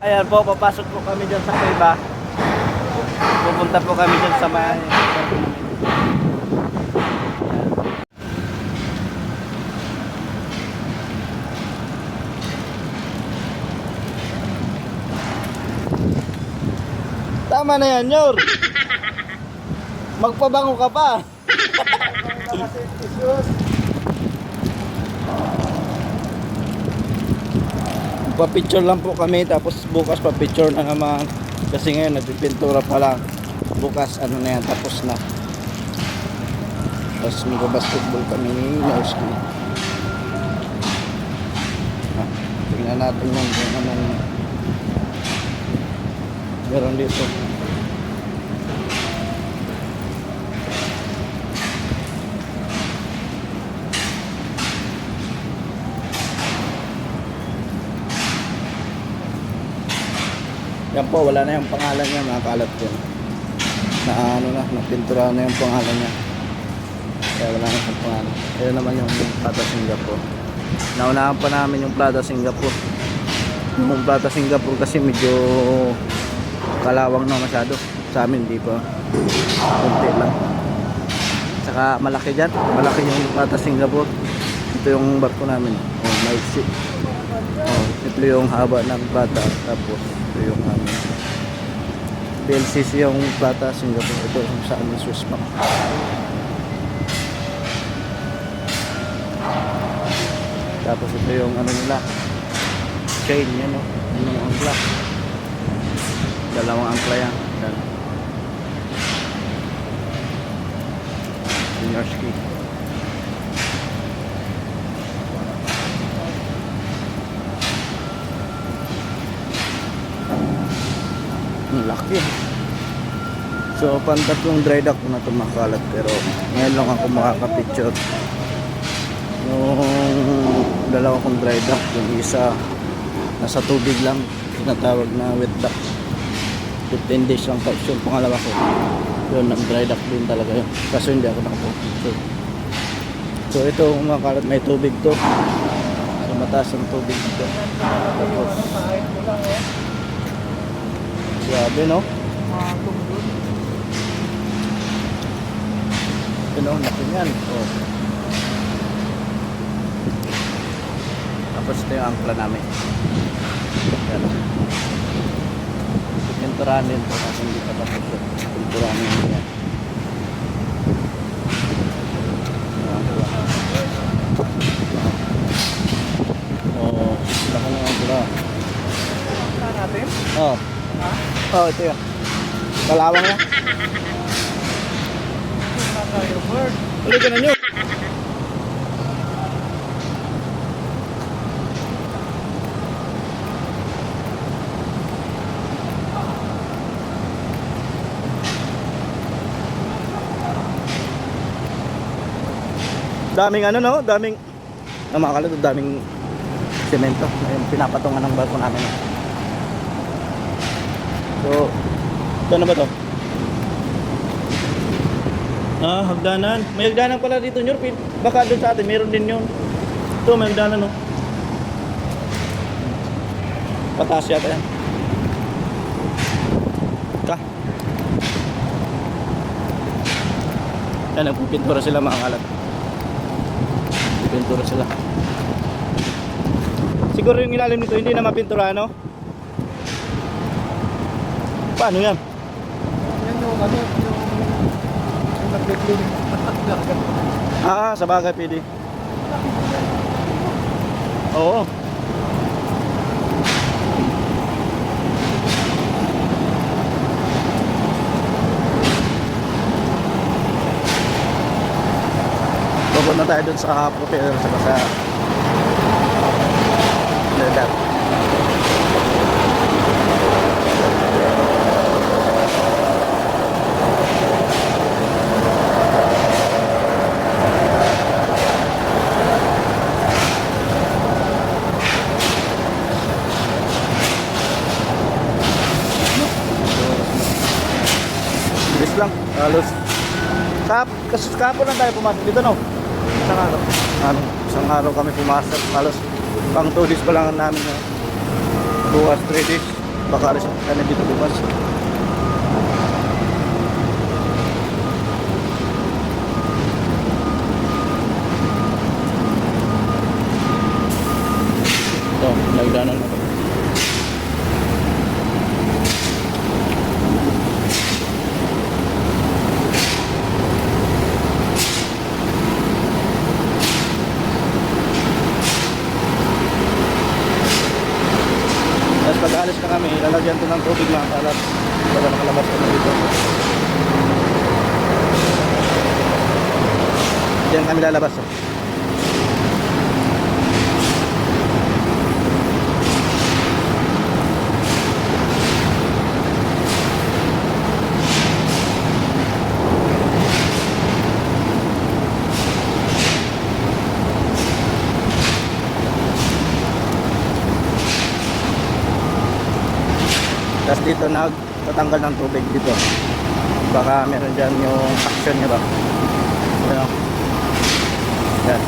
Ayan po, papasok po kami dyan sa Cueva. Pupunta po kami dyan sa may... Tama na yan, Yor. Magpabango ka pa. Pa-picture lang po kami tapos bukas pa-picture na naman. Kasi ngayon nagpipintura pa lang. Bukas ano na yan tapos na. Tapos mag-basketball kami ni Norski ah, tingnan natin yan kung anong meron dito Yan po, wala na yung pangalan niya, mga kalat ko. Na ano na, napintura na yung pangalan niya. Kaya wala na yung pangalan. Ayun naman yung Plata Singapore. Naunahan pa namin yung Plata Singapore. Yung Plata Singapore kasi medyo kalawang na masyado. Sa amin, di pa. Kunti lang. Saka malaki dyan. Malaki yung Plata Singapore. Ito yung barko namin. Oh, maiksi. Oh, ito yung haba ng plata tapos ito yung ano. BLCC yung plata Singapore. Ito yung sa amin Swiss bank. Tapos ito yung ano nila chain yan o yung mga angkla dalawang angkla yan. Yan. Senior ski laki. So, pantatlong dry dock na tumakalat pero ngayon lang ako makaka-picture. Yung dalawa kong dry dock, yung isa nasa tubig lang, tinatawag na wet dock. 15 days lang tapos yung pangalawa ko. Yun, ang dry dock din talaga yun. Kaso hindi ako nakapag-picture. So, ito kumakalat, may tubig to. So, mataas ang tubig dito. Tapos, Grabe, no? Ito, laki niyan. Oh. Tapos ito yung angkla namin. Yan. Pinturahan din po kasi hindi pa tapos yun. Pinturahan din yan. Angkla. Oh, laki ng angkla. natin? Oh. Oh, ito yun. Kalawang yan. Ulit na nyo. Daming ano no, daming na makakala daming semento na yung pinapatungan ng barko namin. So, ito na ba to? Ah, hagdanan. May hagdanan pala dito, Nyor. Baka doon sa atin, meron din yun. Ito, may hagdanan, no? Pataas yata yan. Ka. Yan, nagpipintura sila mga kalat. Nagpipintura sila. Siguro yung ilalim nito, hindi na mapintura, no? Paano yan? Yan yung ano, yung yung nagbe-clean. Ah, sa bagay, pwede. Oo. Pupunta tayo dun sa hotel sa sa Ledat. Bilis lang. Halos. Kap, kasi kapon lang tayo pumasok dito, no? Isang araw. Ano, isang araw kami pumasok. Halos pang 2 days pa lang namin. No? Bukas 3 days. baka alis kami dito bukas. Ito, nagdanan na. Tapos pag alis na kami, lalagyan ko ng tubig mga kalat para makalabas kami dito. Diyan kami lalabas. Oh. Tapos dito nagtatanggal ng tubig dito. Baka meron dyan yung action niya ba. Ano? Yan.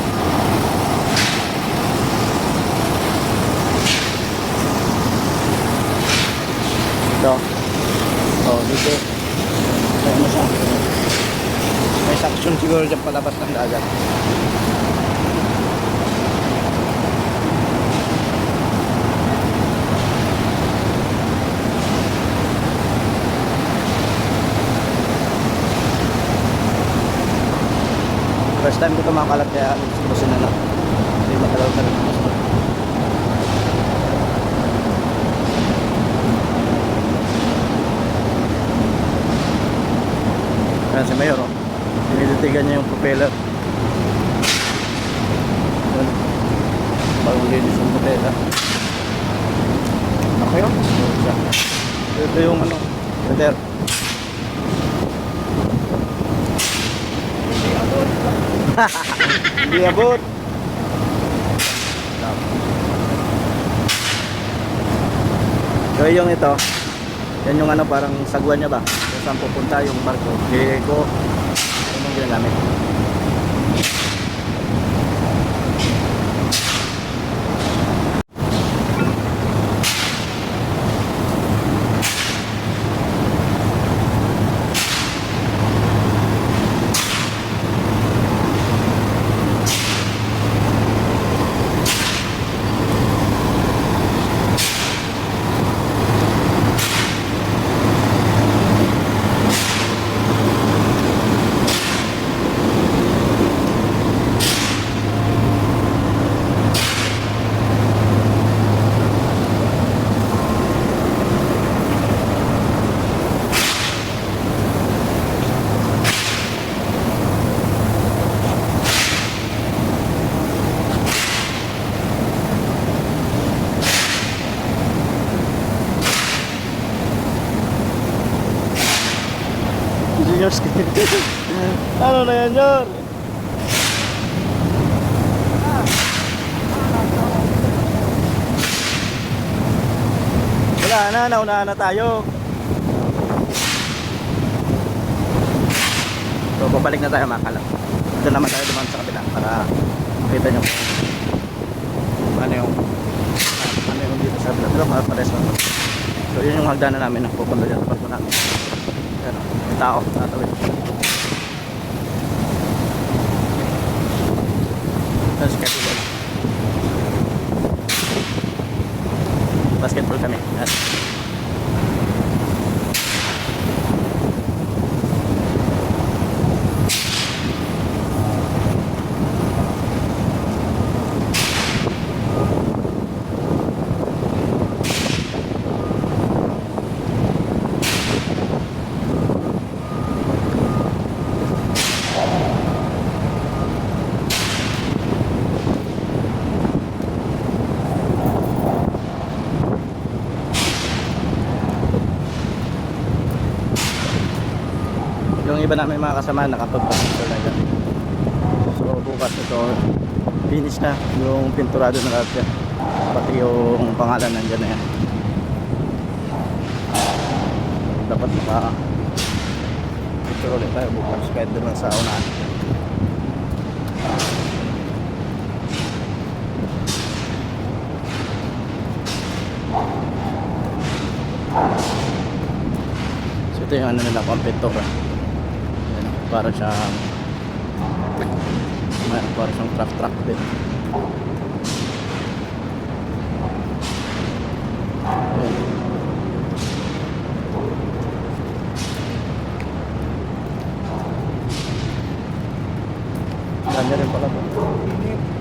Ito. Oh, dito. Ayan mo siya. May suction siguro dyan palabas ng dagat. Time ko ito makalat kaya gusto na lang. Hindi matagal ka gusto. Ayan si Mayor oh. Tinititigan niya yung propeller. Ayan. Bagong linis yung propeller. Ako yun. Ito yung ano. Peter. Hindi abot. So yung ito, yan yung ano parang sagwan niya ba? Kung saan pupunta yung barko. Hiko. Yan yung ginagamit. Junior skin. ano na yan, Jor? Wala na, naunahan na tayo. So, babalik na tayo mga kalap. Ito naman tayo duman sa kabila para makita nyo ano yung ano yung dito sa kabila. Ito, mga pares. So, yun yung hagdanan namin na pupunta dyan barko namin. Yan, may tao, tatawid. Tapos basketball. Kami. Yan. Yung iba namin mga kasama nakapagpasok na. So bukas ito, finish na yung pinturado na lahat yan. Pati yung pangalan nandyan na yan. Dapat maka picture ulit tayo bukas kahit doon lang sa unahan. Ito yung ano nila. Ayan, para siyang para siyang truck truck din. Ganda rin pala to.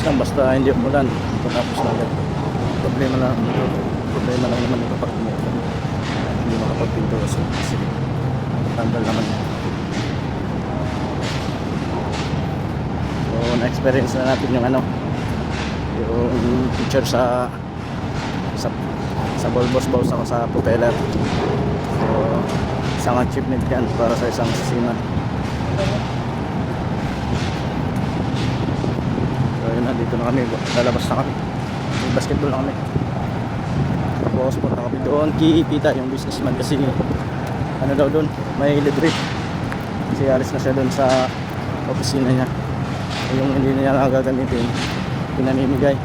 Bilis lang basta hindi umulan. Tapos na agad. Problema lang problema lang naman ito pag umulan. Hindi makapagpinto kasi kasi tanggal naman. So na-experience na natin yung ano yung picture sa sa sa Volvo's Bows ako sa propeller. So isang achievement yan para sa isang sasina. Yun na, dito na kami. Lalabas na kami. May basketball na kami. Tapos punta kami doon. Kiipita yung businessman kasi ano daw doon, may libre. Kasi alis na siya doon sa opisina niya. Yung hindi niya gagamitin, pinamimigay.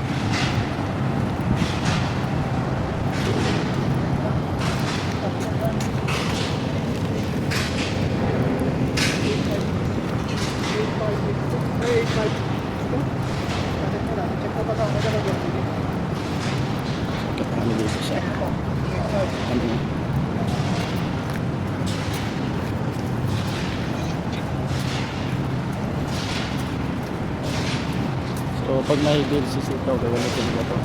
So pag may bill si Sito, gagamitin nila to.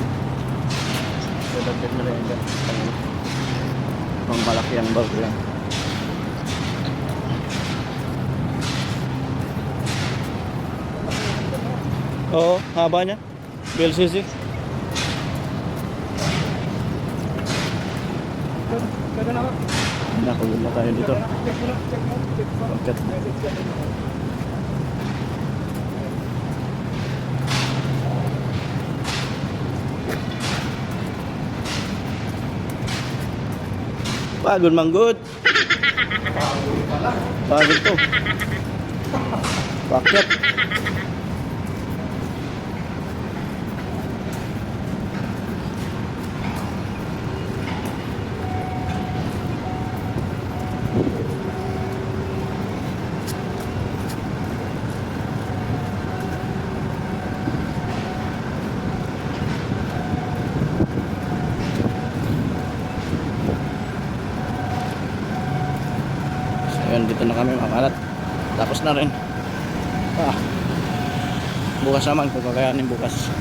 Dadagdag nila yung pang malaki ang bag yan. Oo, haba niya. BLCC. Nakagod na tayo dito. Pagkat Pagod manggod. Pagod to. Pakyat. So yun, dito na kami makalat. Tapos na rin. Ah. Bukas naman kung kakayanin bukas.